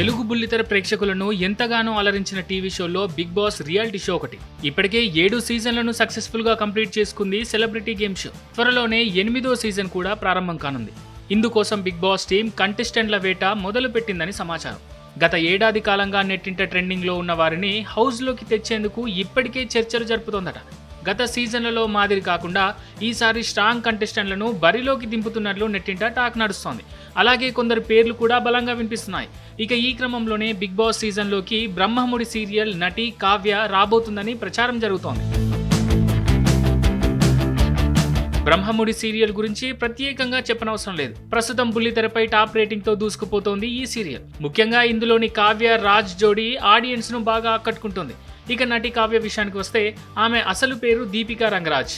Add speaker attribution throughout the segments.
Speaker 1: తెలుగు బుల్లితెర ప్రేక్షకులను ఎంతగానో అలరించిన టీవీ షోలో బిగ్ బాస్ రియాలిటీ షో ఒకటి. ఇప్పటికే ఏడు సీజన్లను సక్సెస్ఫుల్గా కంప్లీట్ చేసుకుంది సెలబ్రిటీ గేమ్ షో. త్వరలోనే ఎనిమిదో సీజన్ కూడా ప్రారంభం కానుంది. ఇందుకోసం బిగ్ బాస్ టీం కంటెస్టెంట్ల వేట మొదలు పెట్టిందని సమాచారం. గత ఏడాది కాలంగా నెట్టింట ట్రెండింగ్లో ఉన్న వారిని హౌస్లోకి తెచ్చేందుకు ఇప్పటికే చర్చలు జరుపుతోందట. గత సీజన్లలో మాదిరి కాకుండా ఈసారి స్ట్రాంగ్ కంటెస్టెంట్లను బరిలోకి దింపుతున్నట్లు నెట్టింట టాక్ నడుస్తోంది. అలాగే కొందరు పేర్లు కూడా బలంగా వినిపిస్తున్నాయి. ఇక ఈ క్రమంలోనే బిగ్ బాస్ సీజన్లోకి బ్రహ్మముడి సీరియల్ నటి కావ్య రాబోతుందని ప్రచారం జరుగుతోంది. బ్రహ్మముడి సీరియల్ గురించి ప్రత్యేకంగా చెప్పనవసరం లేదు. ప్రస్తుతం బుల్లితెరపై టాప్ రేటింగ్తో దూసుకుపోతోంది ఈ సీరియల్. ముఖ్యంగా ఇందులోని కావ్య రాజ్ జోడీ ఆడియన్స్ను బాగా ఆకట్టుకుంటుంది. ఇక నటి కావ్య విషయానికి వస్తే ఆమె అసలు పేరు దీపికా రంగరాజ్.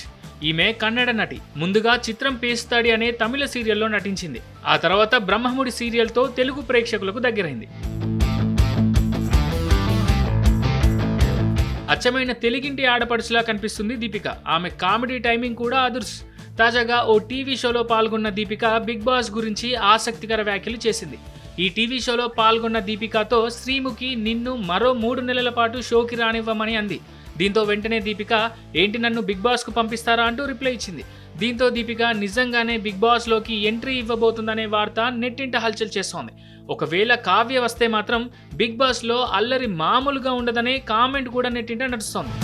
Speaker 1: ఈమె కన్నడ నటి ముందుగా చిత్రం పేస్తాడి అనే తమిళ సీరియల్లో నటించింది. ఆ తర్వాత బ్రహ్మముడి సీరియల్తో తెలుగు ప్రేక్షకులకు దగ్గరైంది. అచ్చమైన తెలుగింటి ఆడపడుచులా కనిపిస్తుంది దీపిక. ఆమె కామెడీ టైమింగ్ కూడా అదుర్స్. తాజాగా ఓ టీవీ షోలో పాల్గొన్న దీపిక బిగ్ బాస్ గురించి ఆసక్తికర వ్యాఖ్యలు చేసింది. ఈ టీవీ షోలో పాల్గొన్న దీపికతో శ్రీముఖి నిన్ను మరో మూడు నెలల పాటు షోకి రానివ్వమని అంది. దీంతో వెంటనే దీపిక ఏంటి నన్ను బిగ్ బాస్కు పంపిస్తారా? అంటూ రిప్లై ఇచ్చింది. దీంతో దీపిక నిజంగానే బిగ్ బాస్లోకి ఎంట్రీ ఇవ్వబోతుందనే వార్త నెట్టింట హల్చల్ చేస్తోంది. ఒకవేళ కావ్య వస్తే మాత్రం బిగ్ బాస్లో అల్లరి మామూలుగా ఉండదనే కామెంట్ కూడా నెట్టింట నడుస్తోంది.